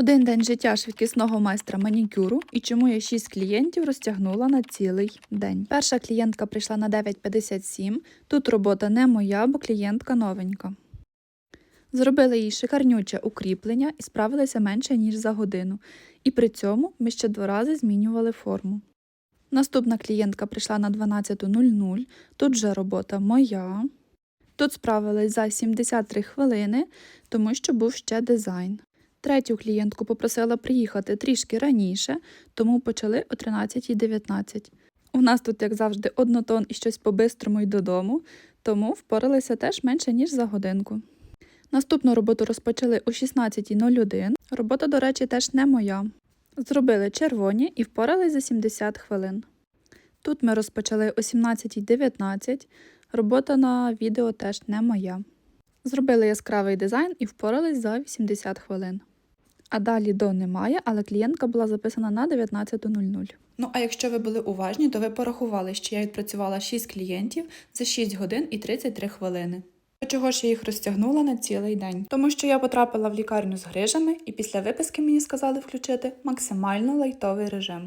Один день життя швидкісного майстра манікюру і чому я 6 клієнтів розтягнула на цілий день. Перша клієнтка прийшла на 9.57. Тут робота не моя, бо клієнтка новенька. Зробили їй шикарнюче укріплення і справилися менше, ніж за годину. І при цьому ми ще два рази змінювали форму. Наступна клієнтка прийшла на 12.00. Тут вже робота моя. Тут справились за 73 хвилини, тому що був ще дизайн. Третю клієнтку попросила приїхати трішки раніше, тому почали о 13.19. У нас тут, як завжди, однотон і щось по-бистрому й додому, тому впоралися теж менше, ніж за годинку. Наступну роботу розпочали о 16.01. Робота, до речі, теж не моя. Зробили червоні і впорались за 70 хвилин. Тут ми розпочали о 17.19. Робота на відео теж не моя. Зробили яскравий дизайн і впорались за 80 хвилин. А далі до немає, але клієнтка була записана на 19.00. Ну а якщо ви були уважні, то ви порахували, що я відпрацювала 6 клієнтів за 6 годин і 33 хвилини. Чого ж я їх розтягнула на цілий день? Тому що я потрапила в лікарню з грижами, і після виписки мені сказали включити максимально лайтовий режим.